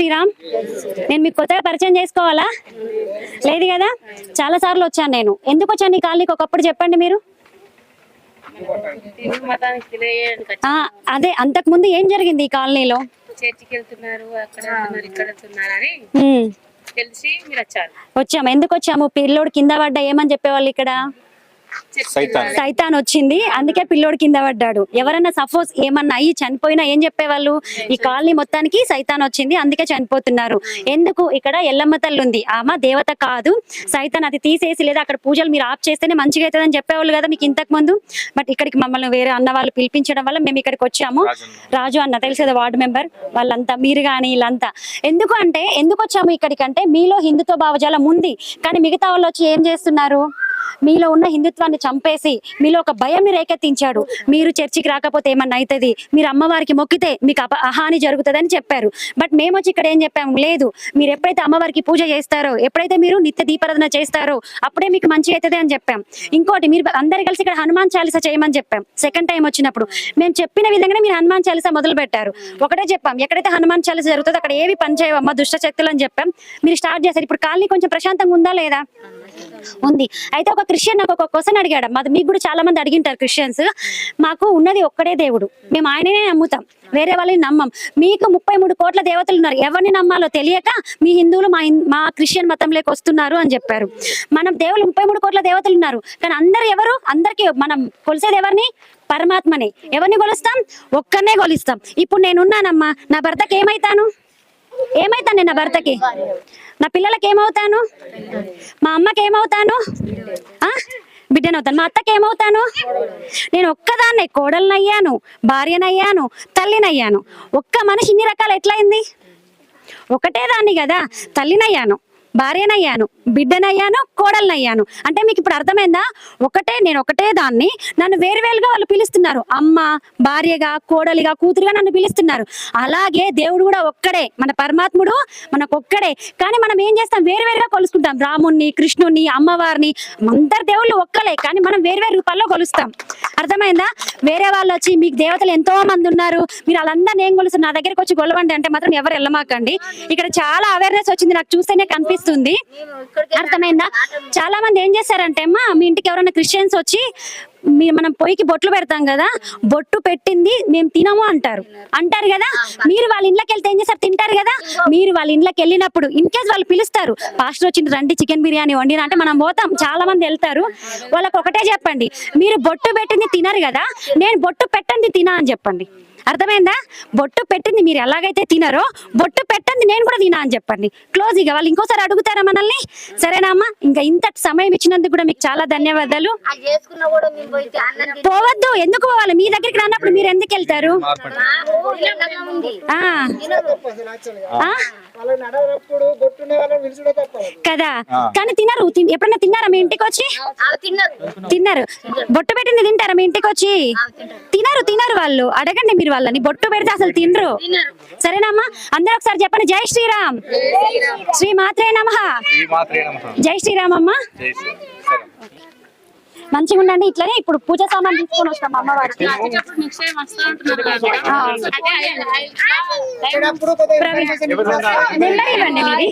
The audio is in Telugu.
శ్రీరామ్ నేను మీకు కొత్తగా పరిచయం చేసుకోవాలా? లేదు కదా? చాలా సార్లు వచ్చాను నేను. ఎందుకు వచ్చాను ఈ కాలనీకి? ఒకప్పుడు చెప్పండి మీరు. అదే అంతకు ముందు ఏం జరిగింది ఈ కాలనీలో? చర్చికి వెళ్తున్నారు అక్కడ వెళ్తున్నారు ఇక్కడ వెళ్తున్నారు అని ఉమ్, తెలిసి మీరు వచ్చారు. వచ్చాము. ఎందుకు వచ్చాము? పిల్లోడు కింద పడ్డా ఏమని చెప్పేవాళ్ళు ఇక్కడ? సైతాన్. వచ్చింది. అందుకే పిల్లోడు కింద పడ్డాడు. ఎవరైనా సపోజ్ ఏమన్నా అయ్యి చనిపోయినా ఏం చెప్పేవాళ్ళు? ఈ కాలనీ మొత్తానికి సైతాన్ వచ్చింది. అందుకే చనిపోతున్నారు. ఎందుకు? ఇక్కడ ఎల్లమ్మ తల్లి ఉంది. ఆమె దేవత కాదు. సైతాన్ అది తీసేసి లేదా అక్కడ పూజలు మీరు ఆఫ్ చేస్తేనే మంచిగా అవుతుందని చెప్పేవాళ్ళు కదా మీకు ఇంతకు ముందు. బట్ ఇక్కడికి మమ్మల్ని వేరే అన్న వాళ్ళు పిలిపించడం వల్ల మేము ఇక్కడికి వచ్చాము. రాజు అన్న. తెలుసు కదా వార్డు మెంబర్? వాళ్ళంతా మీరు కానీ వీళ్ళంతా. ఎందుకు అంటే ఎందుకు వచ్చాము ఇక్కడికి అంటే మీలో హిందుత్వ భావజాలం ఉంది. కానీ మిగతా వాళ్ళు వచ్చి ఏం చేస్తున్నారు? మీలో ఉన్న హిందుత్వాన్ని చంపేసి మీలో ఒక భయం రేకెత్తించాడు. మీరు చర్చికి రాకపోతే ఏమన్నా అవుతుంది మీరు అమ్మవారికి మొక్కితే మీకు అప అహాని జరుగుతుందని చెప్పారు. బట్ మేము వచ్చి ఇక్కడ ఏం చెప్పాము? లేదు మీరు ఎప్పుడైతే అమ్మవారికి పూజ చేస్తారో ఎప్పుడైతే మీరు నిత్య దీపారాధన చేస్తారో అప్పుడే మీకు మంచి అవుతుంది అని చెప్పాం. ఇంకోటి మీరు అందరు కలిసి ఇక్కడ హనుమాన్ చాలీస చేయమని చెప్పాం. సెకండ్ టైం వచ్చినప్పుడు మేము చెప్పిన విధంగానే మీరు హనుమాన్ చాలీసా మొదలు పెట్టారు. ఒకటే చెప్పాం ఎక్కడైతే హనుమాన్ చాలీస జరుగుతుందో అక్కడ ఏవి పని చేయవమ్మా దుష్ట శక్తులు అని చెప్పాం. మీరు స్టార్ట్ చేశారు. ఇప్పుడు కాలనీ కొంచెం ప్రశాంతంగా ఉందా లేదా? ఉంది. అయితే ఒక క్రిస్టియన్ నాకు ఒక క్వశ్చన్ అడిగాడు. మాది మీకు కూడా చాలా మంది అడిగింటారు క్రిస్టియన్స్. మాకు ఉన్నది ఒక్కడే దేవుడు. మేము ఆయననే నమ్ముతాం. వేరే వాళ్ళని నమ్మం. మీకు ముప్పై మూడు కోట్ల దేవతలు ఉన్నారు. ఎవరిని నమ్మాలో తెలియక మీ హిందువులు మా మా క్రిస్టియన్ మతంలోకి వస్తున్నారు అని చెప్పారు. మనం దేవుళ్ళు ముప్పై మూడు కోట్ల దేవతలు ఉన్నారు. కానీ అందరు ఎవరు? అందరికి మనం కొలిసేది ఎవరిని? పరమాత్మని. ఎవరిని కొలుస్తాం? ఒక్కనే కొలుస్తాం. ఇప్పుడు నేను ఉన్నానమ్మా నా భర్తకి ఏమైతాను ఏమైతాను నేను నా భర్తకి? నా పిల్లలకి ఏమవుతాను? మా అమ్మకి ఏమవుతాను? బిడ్డనవుతాను. మా అత్తకి ఏమవుతాను? నేను ఒక్కదాన్నే కోడలనయ్యాను భార్యనయ్యాను తల్లినయ్యాను. ఒక్క మనిషి ఇన్ని రకాలు ఎట్లయింది? ఒకటే దాన్ని కదా తల్లినయ్యాను. భార్యనయ్యాను బిడ్డనయ్యాను కోడలనయ్యాను. అంటే మీకు ఇప్పుడు అర్థమైందా? ఒకటే నేను ఒకటే దాన్ని నన్ను వేరువేరుగా వాళ్ళు పిలుస్తున్నారు. అమ్మ భార్యగా కోడలిగా కూతురుగా నన్ను పిలుస్తున్నారు. అలాగే దేవుడు కూడా ఒక్కడే. మన పరమాత్ముడు మనకు ఒక్కడే. కానీ మనం ఏం చేస్తాం? వేరువేరుగా కొలుసుకుంటాం. రాముణ్ణి కృష్ణుణ్ణి అమ్మవారిని అందరు దేవుళ్ళు ఒక్కలే. కానీ మనం వేరువేరు రూపాల్లో కొలుస్తాం. అర్థమైందా? వేరే వాళ్ళు వచ్చి మీకు దేవతలు ఎంతో మంది ఉన్నారు. మీరు వాళ్ళందరినీ ఏం కొలుస్తారు నా దగ్గరికి వచ్చి గొలవండి అంటే మాత్రం ఎవరు వెళ్ళమాకండి. ఇక్కడ చాలా అవేర్నెస్ వచ్చింది. నాకు చూస్తేనే కనిపిస్తుంది. అర్థమైందా? చాలా మంది ఏం చేశారంటే అమ్మా మీ ఇంటికి ఎవరైనా క్రిస్టియన్స్ వచ్చి మనం పొయ్యికి బొట్లు పెడతాం కదా బొట్టు పెట్టింది మేము తినము అంటారు. అంటారు కదా? మీరు వాళ్ళ ఇంట్లోకి వెళ్తే ఏం చేస్తారు? తింటారు కదా? మీరు వాళ్ళ ఇంట్లోకి వెళ్ళినప్పుడు ఇన్ కేస్ వాళ్ళు పిలుస్తారు పాస్టర్ వచ్చింది రండి చికెన్ బిర్యానీ వండిన అంటే మనం పోతాం. చాలా మంది వెళ్తారు. వాళ్ళకి ఒకటే చెప్పండి మీరు బొట్టు పెట్టింది తినరు కదా నేను బొట్టు పెట్టండి తినా అని చెప్పండి. అర్థమైందా? బొట్టు పెట్టింది మీరు ఎలాగైతే తినరో బొట్టు పెట్టండి నేను కూడా తినా అని చెప్పండి. క్లోజ్ ఇక వాళ్ళు ఇంకోసారి అడుగుతారా మనల్ని? సరేనా అమ్మా? ఇంకా ఇంత సమయం ఇచ్చినందుకు కూడా మీకు చాలా ధన్యవాదాలు. అది చేసుకున్నా కూడా మేము పోయి అన్నం తిని పోవద్దు. ఎందుకు పోవాలి? మీ దగ్గరికి రానప్పుడు మీరు ఎందుకు వెళ్తారు? కదా? కానీ తినరు. తిన్- ఎప్పుడన్నా తిన్నారా మీ ఇంటికి వచ్చి? తిన్నారు. బొట్టు పెట్టింది తింటారా మీ ఇంటికి వచ్చి? తినరు తినరు వాళ్ళు. అడగండి మీరు వాళ్ళని బొట్టు పెడితే అసలు తినరు. సరేనమ్మా అందరూ ఒకసారి చెప్పండి. జై శ్రీరామ్. శ్రీ మాత్రే నమ. జై శ్రీరామ్ అమ్మ. జై శ్రీరామ్. సరే. మంచిగా ఉండండి ఇట్లనే ఇప్పుడు పూజ సామాన్ తీసుకొని వస్తాం అమ్మవారికి. ప్రవీణ్ నెంబర్ ఇవ్వండి మీది.